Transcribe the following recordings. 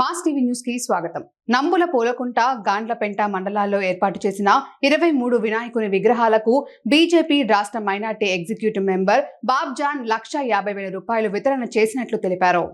Mass TV న్యూస్కి స్వాగతం. నంబుల పూలకుంట గాండ్లపెంట మండలాల్లో ఏర్పాటు చేసిన ఇరవై మూడు వినాయకుని విగ్రహాలకు బీజేపీ రాష్ట్ర minority executive member Babjan లక్ష యాభై వేల రూపాయలు వితరణ చేసినట్లు తెలిపారు.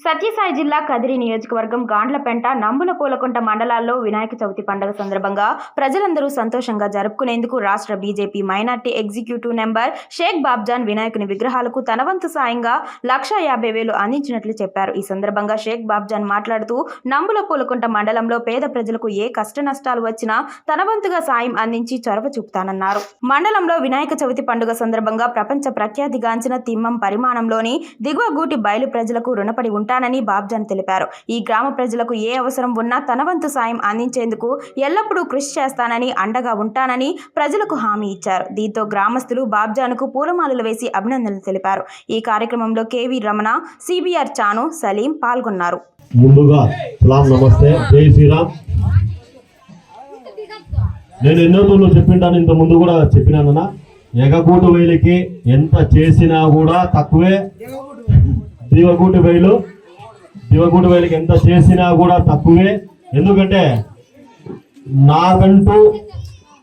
సత్యసాయి జిల్లా కదిరి నియోజకవర్గం గాండ్లపెంట నంబుల పూలకుంట మండలాల్లో వినాయక చవితి పండుగ సందర్భంగా ప్రజలందరూ సంతోషంగా జరుపుకునేందుకు రాష్ట్ర BJP minority executive number Shaik Babjan వినాయకుని విగ్రహాలకు తన వంతు సాయంగా లక్షా యాభై వేలు అందించినట్లు చెప్పారు. ఈ సందర్భంగా షేక్ బాబ్జాన్ మాట్లాడుతూ నంబుల పూలకుంట మండలంలో పేద ప్రజలకు ఏ కష్ట నష్టాలు వచ్చినా తన వంతుగా సాయం అందించి చొరవ చూపుతానన్నారు. మండలంలో వినాయక చవితి పండుగ సందర్భంగా ప్రపంచ ప్రఖ్యాతిగాంచిన తిమ్మం పరిమాణంలోని దిగువ గూటి బయలు ప్రజలకు రుణపడి ఉంటానని బాబ్జాన్ తెలిపారు. ఈ గ్రామ ప్రజలకు ఏ అవసరం ఉన్నా తన వంతు సాయం అందించేందుకు ఎల్లప్పుడూ కృషి చేస్తానని అండగా ఉంటానని ప్రజలకు హామీ ఇచ్చారు. దీంతో గ్రామస్తులు బాబ్జాన్కు పూలమాలలు వేసి అభినందనలు తెలిపారు. ఈ కార్యక్రమంలో కేవీ రమణ సిబిఆర్ చాను సలీం పాల్గొన్నారు. ముందుగా సలాం నమస్తే. జై శ్రీరామ్. నేను ఎన్నో రోజులు చెప్పింటాను ఇంత ముందు కూడా చెప్పినానన్న. ఎగగూటు వేలికి ఎంత చేసినా కూడా తక్కువే. దివగూటు వేలు. దివగూటు వేలకి ఎంత చేసినా కూడా తక్కువే. ఎందుకంటే నాకంటూ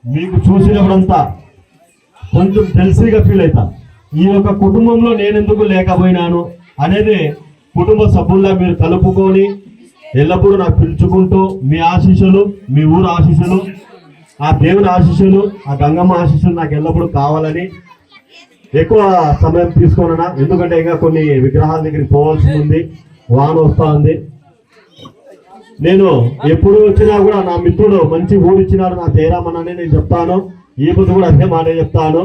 మీకు చూసినప్పుడంతా కొంచెం తెలిసిగా ఫీల్ అవుతా. ఈ యొక్క కుటుంబంలో నేను ఎందుకు లేకపోయినాను అనేది కుటుంబ సభ్యుల్లా మీరు కలుపుకొని ఎల్లప్పుడూ నాకు పిలుచుకుంటూ మీ ఆశీస్సులు మీ ఊరు ఆశీస్సులు ఆ దేవుని ఆశీస్సులు ఆ గంగమ్మ ఆశీస్సులు నాకు ఎల్లప్పుడూ కావాలని ఎక్కువ సమయం తీసుకోనన్నా ఎందుకంటే ఇంకా కొన్ని విగ్రహాల దగ్గరికి పోవాల్సి ఉంది. వాన వస్తా ఉంది నేను ఎప్పుడు వచ్చినా కూడా నా మిత్రుడు మంచి ఊరు ఇచ్చినాడు నా జయరామన్నని నేను చెప్తాను. ఈ బుద్ధి కూడా అదే మాట చెప్తాను.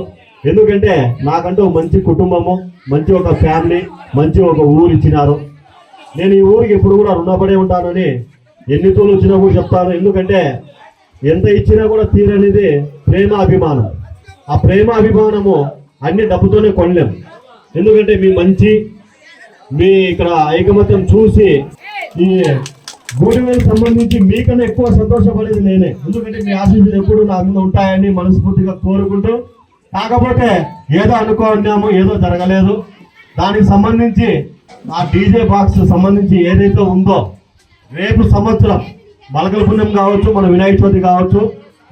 ఎందుకంటే నాకంటూ మంచి కుటుంబము మంచి ఒక ఫ్యామిలీ మంచి ఒక ఊరు ఇచ్చినారు నేను ఈ ఊరికి ఎప్పుడు కూడా రుణపడే ఉంటానని ఎన్ని తోలు వచ్చినా కూడా చెప్తాను. ఎందుకంటే ఎంత ఇచ్చినా కూడా తీరనేది ప్రేమ అభిమానం ఆ ప్రేమ అభిమానము అన్ని డబ్బుతోనే కొనలేము ఎందుకంటే మీ మంచి మీ ఇక్కడ ఐకమత్యం చూసి ఈ గూడివేలకు సంబంధించి మీకన్నా ఎక్కువ సంతోషపడేది నేనే. ఎందుకంటే మీ ఆశీస్సులు ఎప్పుడు నా మీద ఉంటాయని మనస్ఫూర్తిగా కోరుకుంటూ కాకపోతే ఏదో అనుకున్నాము ఏదో జరగలేదు. దానికి సంబంధించి ఆ డీజే బాక్స్ సంబంధించి ఏదైతే ఉందో రేపు సంవత్సరం మలకల పుణ్యం కావచ్చు మన వినాయక చవితి కావచ్చు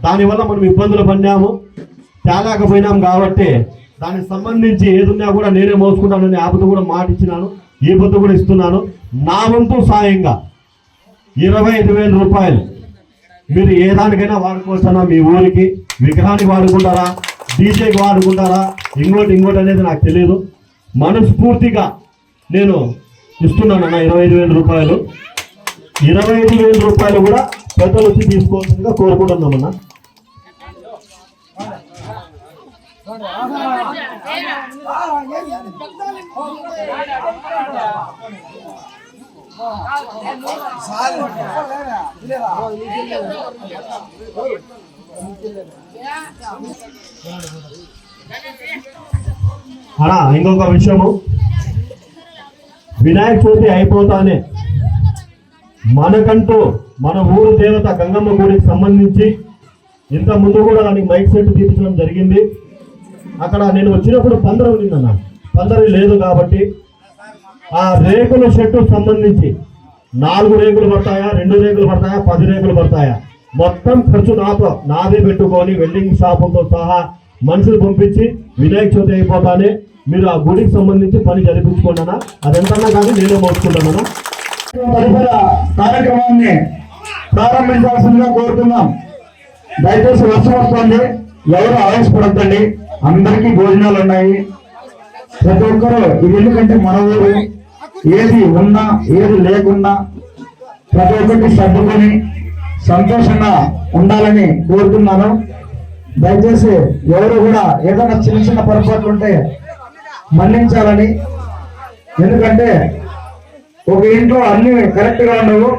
దానివల్ల మనం ఇబ్బందులు పడినాము తేలేకపోయినాం కాబట్టి దానికి సంబంధించి ఏదున్నా కూడా నేనే మోసుకుంటానని ఆపద కూడా మాట ఇచ్చినాను ఈ పొద్దు కూడా ఇస్తున్నాను? నా వంతు సాయంగా ఇరవై ఐదు వేల రూపాయలు. మీరు ఏ దానికైనా వాడుకోవచ్చా మీ ఊరికి విగ్రహానికి వాడుకుంటారా? డీజేకి వాడుకుంటారా? ఇంకోటి ఇంకోటి అనేది నాకు తెలియదు మనస్ఫూర్తిగా నేను ఇస్తున్నాను అన్న ఇరవై ఐదు వేల రూపాయలు. ఇరవై ఐదు వేల రూపాయలు కూడా పెద్దలు వచ్చి తీసుకోవాల్సిందిగా కోరుకుంటున్నామన్నా. అలా ఇంకొక విషయము. వినాయక చవితి అయిపోతానే మనకంటూ మన ఊరు దేవత గంగమ్మ గుడికి సంబంధించి ఇంత ముందు కూడా దానికి మైక్ సెట్ తీర్చడం జరిగింది. అక్కడ నేను వచ్చినప్పుడు పందరం నిన్న పందరి లేదు కాబట్టి ఆ రేకుల షెడ్ సంబంధించి నాలుగు రేకులు పడతాయా రెండు రేకులు పడతాయా పది రేకులు పడతాయా? మొత్తం ఖర్చు నాతో నాదే పెట్టుకొని వెల్డింగ్ షాపులతో సహా మనుషులు పంపించి వినాయక చవితి అయిపోతానే మీరు ఆ గుడికి సంబంధించి పని జరిపించుకుంటానా? అదెంతన్నా కానీ నేనే మోసుకుంటానా? కార్యక్రమాన్ని ప్రారంభించాల్సిందిగా కోరుతున్నాం. దయచేసి వర్షం వస్తుంది ఎవరు ఆవేశపడద్దండి. అందరికీ భోజనాలు ఉన్నాయి. ప్రతి ఒక్కరు ఇది ఎందుకంటే మన ఊరు ఏది ఉన్నా ఏది లేకున్నా ప్రతి ఒక్కటి సర్దుకొని సంతోషంగా ఉండాలని కోరుతున్నాను. దయచేసి ఎవరు కూడా ఏదైనా చిన్న చిన్న పొరపాట్లు ఉంటే మన్నించాలని. ఎందుకంటే ఒక ఇంట్లో అన్ని కరెక్ట్గా ఉండవు.